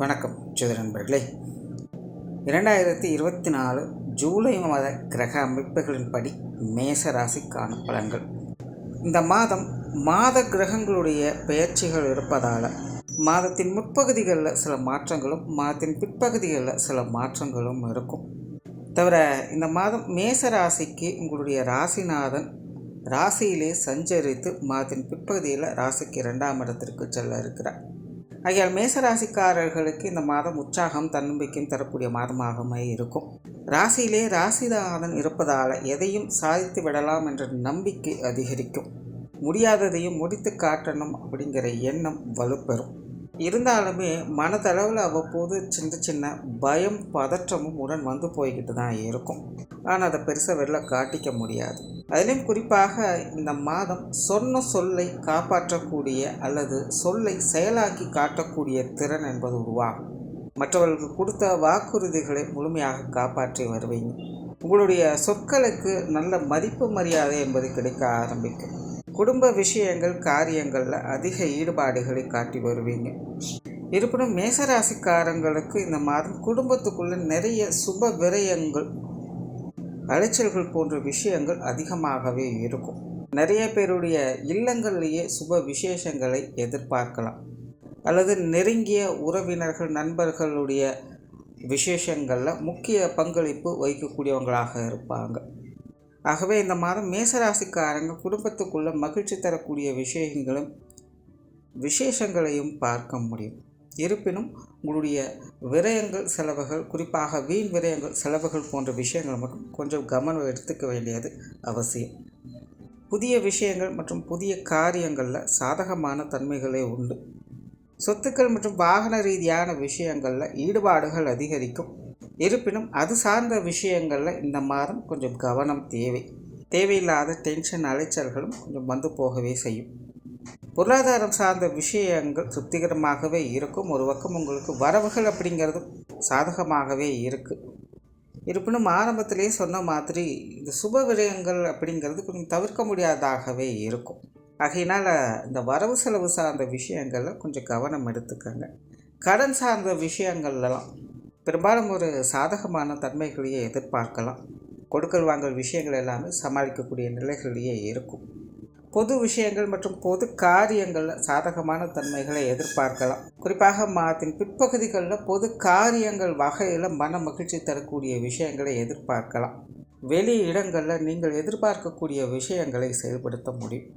வணக்கம் ஜோதி நண்பர்களே இரண்டாயிரத்தி இருபத்தி நாலு ஜூலை மாத கிரக அமைப்புகளின்படி மேச ராசிக்கான பலன்கள். இந்த மாதம் மாத கிரகங்களுடைய பெயர்ச்சிகள் இருப்பதால் மாதத்தின் முற்பகுதிகளில் சில மாற்றங்களும் மாதத்தின் பிற்பகுதிகளில் சில மாற்றங்களும் இருக்கும். தவிர இந்த மாதம் மேச ராசிக்கு உங்களுடைய ராசிநாதன் ராசியிலே சஞ்சரித்து மாதத்தின் பிற்பகுதியில் ராசிக்கு இரண்டாம் இடத்திற்கு செல்ல இருக்கிறார். ஆகையால் மேசராசிக்காரர்களுக்கு இந்த மாதம் உற்சாகம் தன்னம்பிக்கையும் தரக்கூடிய மாதமாகவே இருக்கும். ராசியிலே ராசிநாதன் இருப்பதால் எதையும் சாதித்து விடலாம் என்ற நம்பிக்கை அதிகரிக்கும். முடியாததையும் முடித்து காட்டணும் அப்படிங்கிற எண்ணம் வலுப்பெறும். இருந்தாலுமே மனதளவில் அவ்வப்போது சின்ன சின்ன பயம் பதற்றமும் உடன் வந்து போய்கிட்டு தான் இருக்கும். ஆனால் அதை பெருசாக வெளில காட்டிக்க முடியாது. அதிலும் குறிப்பாக இந்த மாதம் சொன்ன சொல்லை காப்பாற்றக்கூடிய அல்லது சொல்லை செயலாக்கி காட்டக்கூடிய திறன் என்பது உருவாகும். மற்றவர்களுக்கு கொடுத்த வாக்குறுதிகளை முழுமையாக காப்பாற்றி வருவீங்க. உங்களுடைய சொற்களுக்கு நல்ல மதிப்பு மரியாதை என்பது கிடைக்க ஆரம்பிக்கும். குடும்ப விஷயங்கள் காரியங்களில் அதிக ஈடுபாடுகளை காட்டி வருவீங்க. இருப்பினும் மேசராசிக்காரங்களுக்கு இந்த மாதம் குடும்பத்துக்குள்ளே நிறைய சுப விரயங்கள் அலைச்சல்கள் போன்ற விஷயங்கள் அதிகமாகவே இருக்கும். நிறைய பேருடைய இல்லங்கள்லேயே சுப விசேஷங்களை எதிர்பார்க்கலாம். அல்லது நெருங்கிய உறவினர்கள் நண்பர்களுடைய விசேஷங்களில் முக்கிய பங்களிப்பு வகிக்கக்கூடியவங்களாக இருப்பாங்க. ஆகவே இந்த மாதம் மேசராசிக்காரங்க குடும்பத்துக்குள்ள மகிழ்ச்சி தரக்கூடிய விஷயங்களும் விசேஷங்களையும் பார்க்க முடியும். இருப்பினும் உங்களுடைய விரயங்கள் செலவுகள் குறிப்பாக வீண் விரயங்கள் செலவுகள் போன்ற விஷயங்கள் மட்டும் கொஞ்சம் கவனம் எடுத்துக்க வேண்டியது அவசியம். புதிய விஷயங்கள் மற்றும் புதிய காரியங்களில் சாதகமான தன்மைகளே உண்டு. சொத்துக்கள் மற்றும் வாகன ரீதியான விஷயங்களில் ஈடுபாடுகள் அதிகரிக்கும். இருப்பினும் அது சார்ந்த விஷயங்களில் இந்த மாதம் கொஞ்சம் கவனம் தேவை. தேவையில்லாத டென்ஷன் அலைச்சல்களும் கொஞ்சம் வந்து போகவே செய்யும். பொருளாதாரம் சார்ந்த விஷயங்கள் திருப்திகரமாகவே இருக்கும். ஒரு பக்கம் உங்களுக்கு வரவுகள் அப்படிங்கிறதும் சாதகமாகவே இருக்குது இருப்பினும் ஆரம்பத்திலே சொன்ன மாதிரி இந்த சுப விரயங்கள் அப்படிங்கிறது கொஞ்சம் தவிர்க்க முடியாததாகவே இருக்கும். ஆகையினால் இந்த வரவு செலவு சார்ந்த விஷயங்களில் கொஞ்சம் கவனம் எடுத்துக்கோங்க. கடன் சார்ந்த விஷயங்கள்லாம் பெரும்பாலும் ஒரு சாதகமான தன்மைகளையே எதிர்பார்க்கலாம். கொடுக்கல் வாங்கல் விஷயங்கள் எல்லாமே சமாளிக்கக்கூடிய நிலைகளிலேயே இருக்கும். பொது விஷயங்கள் மற்றும் பொது காரியங்களில் சாதகமான தன்மைகளை எதிர்பார்க்கலாம். குறிப்பாக மாதத்தின் பிற்பகுதிகளில் பொது காரியங்கள் வகையில் மன மகிழ்ச்சி தரக்கூடிய விஷயங்களை எதிர்பார்க்கலாம். வெளி இடங்களில் நீங்கள் எதிர்பார்க்கக்கூடிய விஷயங்களை செயல்படுத்த முடியும்.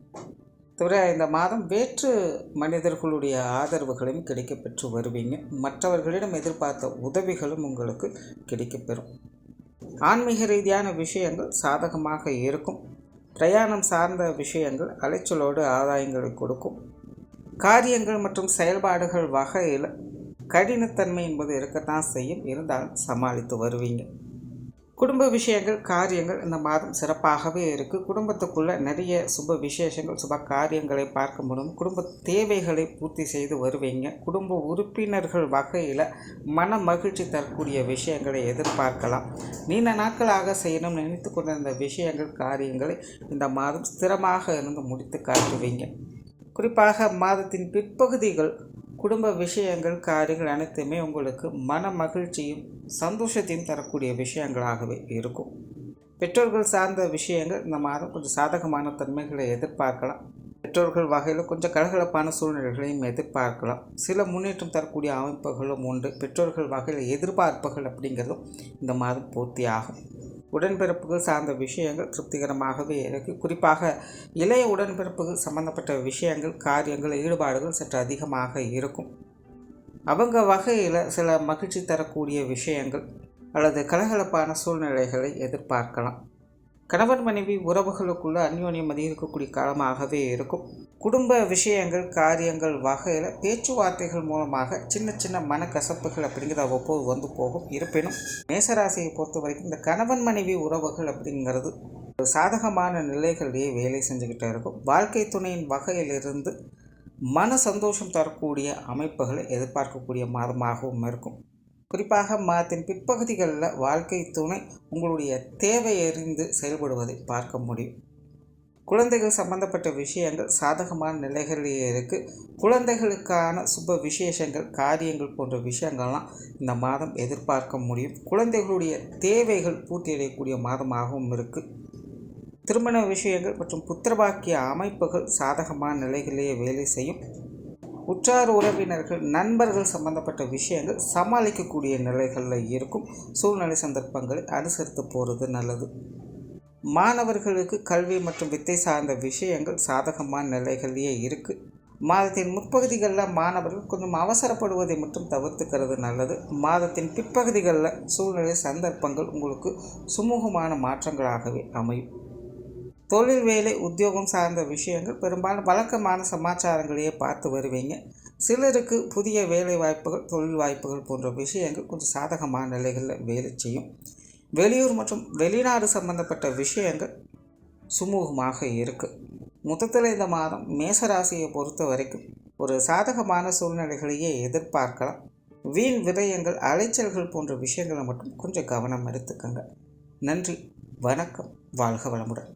தவிர இந்த மாதம் வேற்று மனிதர்களுடைய ஆதரவுகளையும் கிடைக்கப்பெற்று வருவீங்க மற்றவர்களிடம் எதிர்பார்த்த உதவிகளும் உங்களுக்கு கிடைக்கப்பெறும். ஆன்மீக ரீதியான விஷயங்கள் சாதகமாக இருக்கும். பிரயாணம் சார்ந்த விஷயங்கள் அலைச்சலோடு ஆதாயங்களை கொடுக்கும். காரியங்கள் மற்றும் செயல்பாடுகள் வகையில் கடினத்தன்மை என்பது இருக்கத்தான் செய்யும். இருந்தாலும் சமாளித்து வருவீங்க. குடும்ப விஷயங்கள் காரியங்கள் இந்த மாதம் சிறப்பாகவே இருக்குது குடும்பத்துக்குள்ளே நிறைய சுப விசேஷங்கள் சுப காரியங்களை பார்க்க முடியும் குடும்ப தேவைகளை பூர்த்தி செய்து வருவீங்க. குடும்ப உறுப்பினர்கள் வகையில் மன மகிழ்ச்சி தரக்கூடிய விஷயங்களை எதிர்பார்க்கலாம். நீண்ட நாட்களாக செய்யணும் நினைத்து கொண்டிருந்த விஷயங்கள் காரியங்களை இந்த மாதம் ஸ்திரமாக இருந்து முடித்து காட்டுவீங்க. குறிப்பாக மாதத்தின் பிற்பகுதிகள் குடும்ப விஷயங்கள் காரியங்கள் அனைத்துமே உங்களுக்கு மன மகிழ்ச்சியும் சந்தோஷத்தையும் தரக்கூடிய விஷயங்களாகவே இருக்கும். பெற்றோர்கள் சார்ந்த விஷயங்கள் இந்த மாதம் கொஞ்சம் சாதகமான தன்மைகளை எதிர்பார்க்கலாம். பெற்றோர்கள் வகையில் கொஞ்சம் கலகலப்பான சூழ்நிலைகளையும் எதிர்பார்க்கலாம். சில முன்னேற்றம் தரக்கூடிய அமைப்புகளும் உண்டு. பெற்றோர்கள் வகையில் எதிர்பார்ப்புகள் அப்படிங்கிறதும் இந்த மாதம் பூர்த்தி ஆகும் உடன்பிறப்புகள் சார்ந்த விஷயங்கள் திருப்திகரமாகவே இருக்குது குறிப்பாக இளைய உடன்பிறப்புகள் சம்பந்தப்பட்ட விஷயங்கள் காரியங்கள் ஈடுபாடுகள் சற்று அதிகமாக இருக்கும். அவங்க வகையில் சில மகிழ்ச்சி தரக்கூடிய விஷயங்கள் அல்லது கலகலப்பான சூழ்நிலைகளை எதிர்பார்க்கலாம். கணவன் மனைவி உறவுகளுக்குள்ள அந்யோன்யம் அதிகரிக்கக்கூடிய காலமாகவே இருக்கும். குடும்ப விஷயங்கள் காரியங்கள் வகையில் பேச்சுவார்த்தைகள் மூலமாக சின்ன சின்ன மனக்கசப்புகள் அப்படிங்கிறது அவ்வப்போது வந்து போகும். இருப்பினும் மேசராசியை பொறுத்த வரைக்கும் இந்த கணவன் மனைவி உறவுகள் அப்படிங்கிறது சாதகமான நிலைகளிலேயே வேலை செஞ்சுக்கிட்டே இருக்கும். வாழ்க்கை துணையின் வகையிலிருந்து மன சந்தோஷம் தரக்கூடிய அமைப்புகளை எதிர்பார்க்கக்கூடிய மாதமாகவும் இருக்கும். குறிப்பாக மாதத்தின் பிற்பகுதிகளில் வாழ்க்கை துணை உங்களுடைய தேவை அறிந்து செயல்படுவதை பார்க்க முடியும். குழந்தைகள் சம்பந்தப்பட்ட விஷயங்கள் சாதகமான நிலைகளிலேயே இருக்குது குழந்தைகளுக்கான சுப விசேஷங்கள் காரியங்கள் போன்ற விஷயங்கள்லாம் இந்த மாதம் எதிர்பார்க்க முடியும். குழந்தைகளுடைய தேவைகள் பூர்த்தியடையக்கூடிய மாதமாகவும் இருக்குது திருமண விஷயங்கள் மற்றும் புத்திரபாக்கிய அமைப்புகள் சாதகமான நிலைகளிலேயே வேலை செய்யும். உற்றார் உறவினர்கள் நண்பர்கள் சம்பந்தப்பட்ட விஷயங்கள் சமாளிக்கக்கூடிய நிலைகளில் இருக்கும். சூழ்நிலை சந்தர்ப்பங்களை அனுசரித்து போகிறது நல்லது. மாணவர்களுக்கு கல்வி மற்றும் வித்தை சார்ந்த விஷயங்கள் சாதகமான நிலைகளிலேயே இருக்குது மாதத்தின் முற்பகுதிகளில் மாணவர்கள் கொஞ்சம் அவசரப்படுவதை மட்டும் தவிர்த்துக்கிறது நல்லது. மாதத்தின் பிற்பகுதிகளில் சூழ்நிலை சந்தர்ப்பங்கள் உங்களுக்கு சுமூகமான மாற்றங்களாகவே அமையும். தொழில் வேலை உத்தியோகம் சார்ந்த விஷயங்கள் பெரும்பாலும் வழக்கமான சமாச்சாரங்களையே பார்த்து வருவீங்க. சிலருக்கு புதிய வேலை வாய்ப்புகள் தொழில் வாய்ப்புகள் போன்ற விஷயங்கள் கொஞ்சம் சாதகமான நிலைகளில் வேலை செய்யும். வெளியூர் மற்றும் வெளிநாடு சம்பந்தப்பட்ட விஷயங்கள் சுமூகமாக இருக்குது மொத்தத்தில் இந்த மாதம் மேசராசியை பொறுத்த வரைக்கும் ஒரு சாதகமான சூழ்நிலைகளையே எதிர்பார்க்கலாம். வீண் விரயங்கள் அலைச்சல்கள் போன்ற விஷயங்களை மட்டும் கொஞ்சம் கவனம் எடுத்துக்கோங்க. நன்றி வணக்கம் வாழ்க வளமுடன்.